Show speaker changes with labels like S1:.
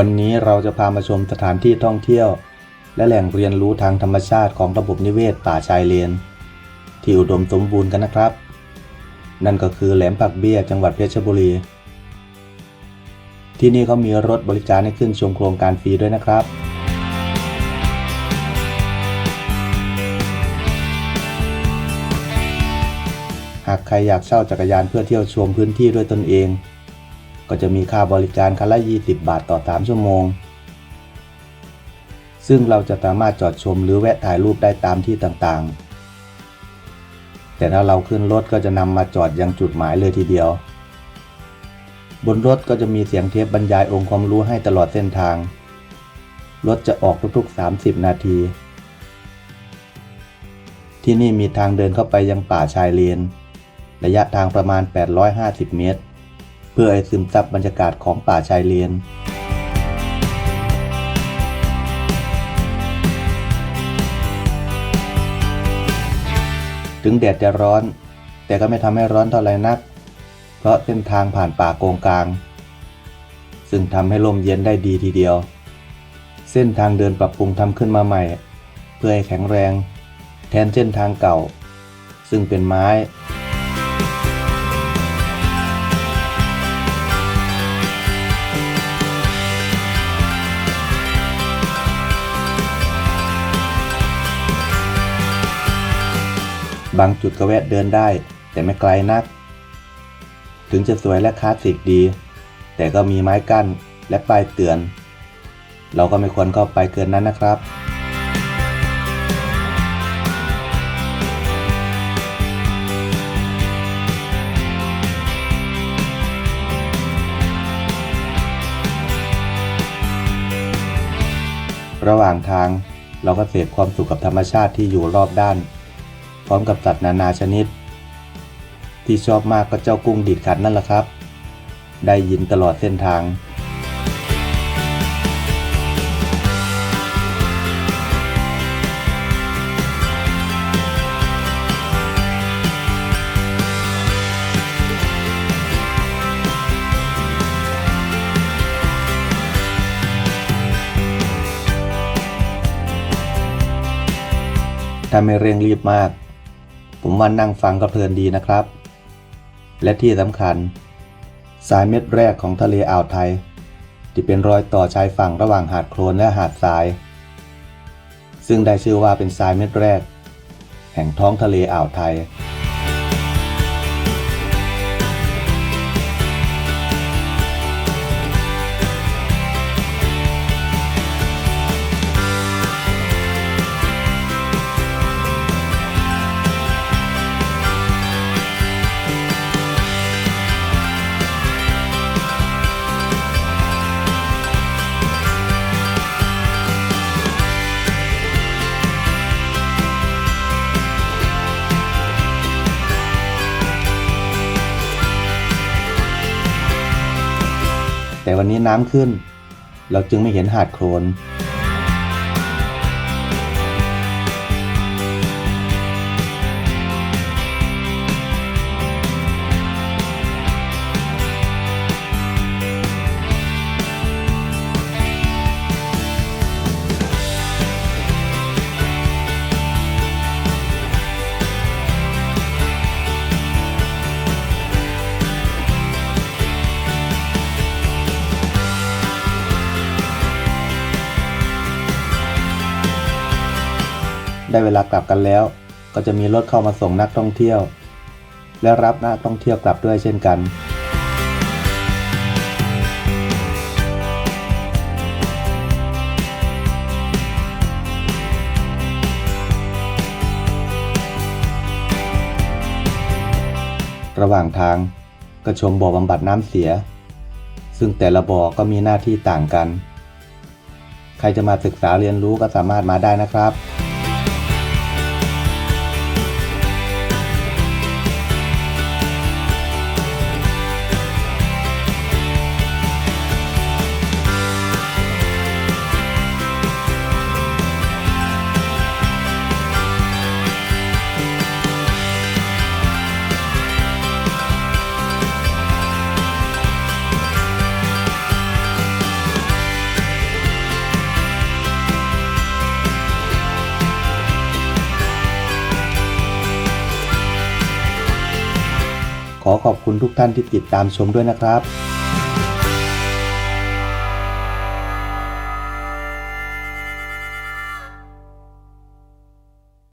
S1: วันนี้เราจะพามาชมสถานที่ท่องเที่ยว และแหล่งเรียนรู้ทางธรรมชาติของระบบนิเวศป่าชายเลน ที่อุดมสมบูรณ์กันนะครับ นั่นก็คือแหลมผักเบี้ยจังหวัดเพชรบุรี ที่นี่เขามีรถบริการให้ขึ้นชมโครงการฟรีด้วยนะครับหากใครอยากเช่าจักรยานเพื่อเที่ยวชมพื้นที่ด้วยตนเอง ก็จะมีค่าบริการคันละ 20 บาทต่อ 3 ชั่วโมง ซึ่งเราจะสามารถจอดชมหรือแวะถ่ายรูปได้ตามที่ต่างๆ แต่ถ้าเราขึ้นรถก็จะนำมาจอดยังจุดหมายเลยทีเดียว บนรถก็จะมีเสียงเทปบรรยายองค์ความรู้ให้ตลอดเส้นทาง รถจะออกทุกๆ 30 นาที ที่นี่มีทางเดินเข้าไปยังป่าชายเลน ระยะทางประมาณ 850 เมตร พื่อให้ซึมซับบรรยากาศของป่าชายเลนถึงแดดจะร้อน แต่ก็ไม่ทำให้ร้อนเท่าไรนัก เพราะเส้นทางผ่านป่าโกงกลาง ซึ่งทำให้ลมเย็นได้ดีทีเดียว เส้นทางเดินปรับปรุงทำขึ้นมาใหม่ เพื่อให้แข็งแรง แทนเส้นทางเก่า ซึ่งเป็นไม้ บางจุดก็แวะเดินได้ แต่ไม่ไกลนัก ถึงจะสวยและคลาสสิกดี แต่ก็มีไม้กั้นและป้ายเตือน เราก็ไม่ควรเข้าไปเกินนั้นนะครับระหว่างทางเราก็เสพความสุขกับธรรมชาติที่อยู่รอบด้าน พร้อมกับสัตว์นานาชนิด ที่ชอบมากก็เจ้ากุ้งดีดขัดนั่นแหละครับ ได้ยินตลอดเส้นทางถ้าไม่เร่งรีบมาก ผมว่านั่งฟังก็เพลินดีนะครับ และที่สำคัญ สายเม็ดแรกของทะเลอ่าวไทย ที่เป็นรอยต่อชายฝั่งระหว่างหาดโคลนและหาดทราย ซึ่งได้ชื่อว่าเป็นทรายเม็ดแรก แห่งท้องทะเลอ่าวไทย แต่วันนี้น้ำขึ้น เราจึงไม่เห็นหาดโคลน ได้เวลากลับกันแล้ว ก็จะมีรถเข้ามาส่งนักท่องเที่ยว และรับนักท่องเที่ยวกลับด้วยเช่นกันระหว่างทางก็ชมบ่อบำบัดน้ำเสีย ซึ่งแต่ละบ่อก็มีหน้าที่ต่างกัน ใครจะมาศึกษาเรียนรู้ก็สามารถมาได้นะครับ ขอขอบคุณทุกท่านที่ติดตามชมด้วยนะครับ